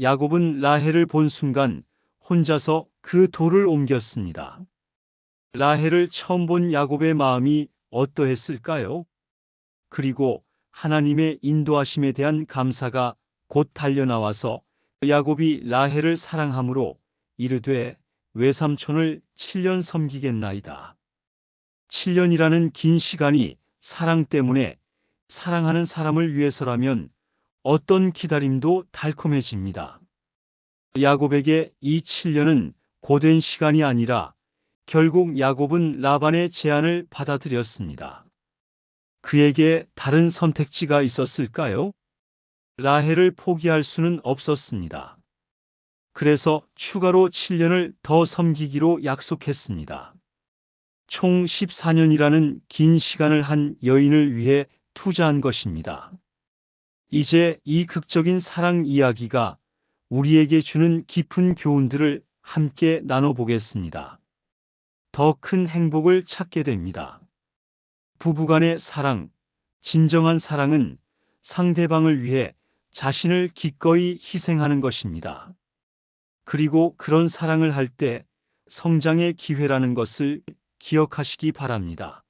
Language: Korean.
야곱은 라헬을 본 순간 혼자서 그 돌을 옮겼습니다. 라헬을 처음 본 야곱의 마음이 어떠했을까요? 그리고 하나님의 인도하심에 대한 감사가 곧 달려나와서 야곱이 라헬을 사랑함으로 이르되 외삼촌을 7년 섬기겠나이다. 7년이라는 긴 시간이 사랑 때문에 사랑하는 사람을 위해서라면 어떤 기다림도 달콤해집니다. 야곱에게 이 7년은 고된 시간이 아니라 결국 야곱은 라반의 제안을 받아들였습니다. 그에게 다른 선택지가 있었을까요? 라헬을 포기할 수는 없었습니다. 그래서 추가로 7년을 더 섬기기로 약속했습니다. 총 14년이라는 긴 시간을 한 여인을 위해 투자한 것입니다. 이제 이 극적인 사랑 이야기가 우리에게 주는 깊은 교훈들을 함께 나눠보겠습니다. 더 큰 행복을 찾게 됩니다. 부부간의 사랑, 진정한 사랑은 상대방을 위해 자신을 기꺼이 희생하는 것입니다. 그리고 그런 사랑을 할 때 성장의 기회라는 것을 기억하시기 바랍니다.